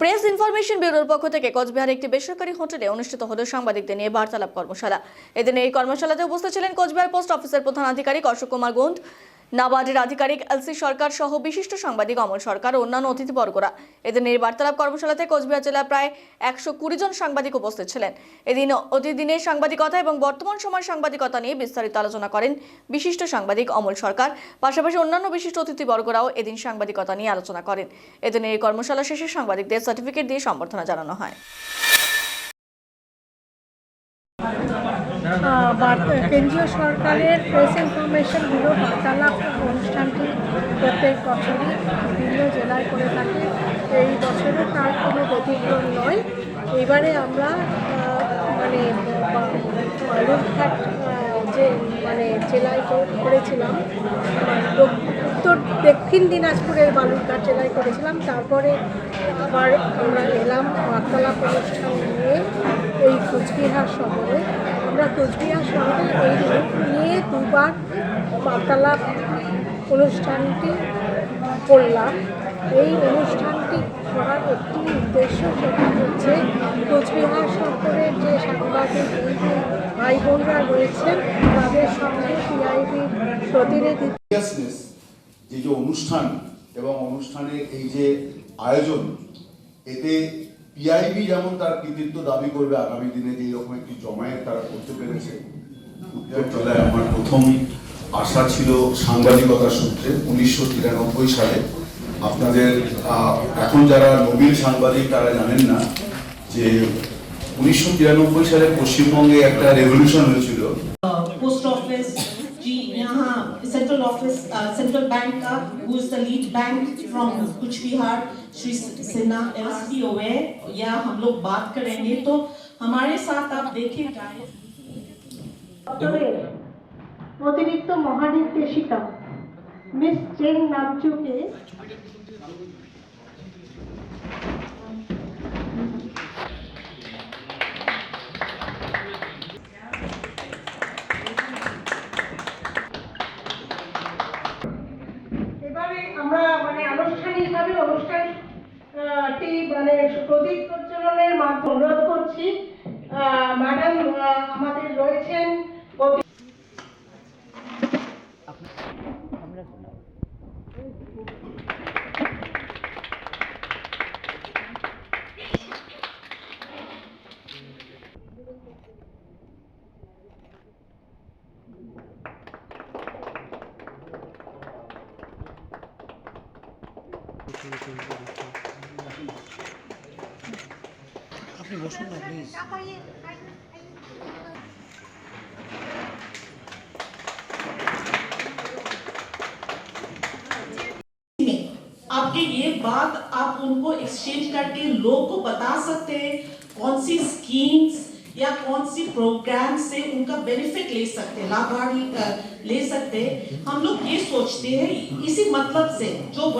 Press information ব্যুরোর পক্ষ থেকে কোচবিহার একটি বেসরকারি হোটেলে অনুষ্ঠিত হল সাংবাদিকদের নিয়ে বার্তালাপ কর্মশালা। এদিন এই কর্মশালাতে উপস্থিত ছিলেন কোচবিহার পোস্ট অফিসের প্রধান আধিকারিক অশোক কুমার গোন্ড নাবার্ডের আধিকারিক এলসি সরকার সহ বিশিষ্ট সাংবাদিক অমল সরকার ও অন্যান্য অতিথিবর্গরা। এদিন এই বার্তালাপ কর্মশালাতে কোচবিহার জেলার প্রায় একশো কুড়ি জন সাংবাদিক উপস্থিত ছিলেন। এদিন অতিদিনের সাংবাদিকতা এবং বর্তমান সময় সাংবাদিকতা নিয়ে বিস্তারিত আলোচনা করেন বিশিষ্ট সাংবাদিক অমল সরকার। পাশাপাশি অন্যান্য বিশিষ্ট অতিথিবর্গরাও এদিন সাংবাদিকতা নিয়ে আলোচনা করেন। এদিন এই কর্মশালা শেষে সাংবাদিকদের সার্টিফিকেট দিয়ে সম্বর্ধনা জানানো হয়। কেন্দ্রীয় সরকারের প্রেস ইনফরমেশন ব্যুরো বার্তালাপ অনুষ্ঠানটি প্রত্যেক বছরই বিভিন্ন জেলায় করে থাকে। এই বছরে তার কোনো ব্যতিক্রম নয়। এবারে আমরা মানে যে মানে জেলায় করেছিলাম, উত্তর, দক্ষিণ দিনাজপুরের বালুরঘাট জেলায় করেছিলাম। তারপরে আবার আমরা এলাম বার্তালাপ অনুষ্ঠান নিয়ে এই কুচবিহার শহরে। আমরা কোচবিহার শহরে এই রূপ নিয়ে দুবার বার্তালাপ অনুষ্ঠানটি করলাম। এই অনুষ্ঠানটি করার একটি উদ্দেশ্য সেটা হচ্ছে কোচবিহার শহরের যে সাংবাদিক ভাই বোনরা রয়েছেন, তাদের সঙ্গে টিআইবির প্রতিনিধি যে যে অনুষ্ঠান এবং অনুষ্ঠানের এই যে আয়োজন, এতে পিআইবি যেমন তার কৃতিত্ব দাবি করবে, আগামী দিনে যে এরকম একটি জমায়েত তারা করতে পেরেছে উত্তর জেলায় আমার প্রথম আশা ছিল সাংবাদিকতার সূত্রে উনিশশো তিরানব্বই সালে। আপনাদের এখন যারা নবীন সাংবাদিক তারা জানেন না যে উনিশশো তিরানব্বই সালে পশ্চিমবঙ্গে একটা রেভলিউশন হয়েছিল। ऑफिस सेंट्रल बैंक का who is the lead bank from कुछ Bihar Shri Sinha S P O है या हम लोग बात करेंगे तो हमारे साथ आप देखिए দপ্তরের অতিরিক্ত মহানির্দেশিকা মিস চেং নামচুকে মানে প্রদীপ প্রজ্বলনের মাধ্যমে অনুরোধ করছি ম্যাডাম আমাদের রয়েছেন অতি- में आपके ये बात आप उनको एक्सचेंज करके लोग को बता सकते हैं, कौन सी स्कीम्स या कौन सी प्रोग्राम से उनका बेनिफिट ले सकते हैं, लाभार्थी ले सकते हैं। हम लोग ये सोचते हैं, इसी मतलब से जो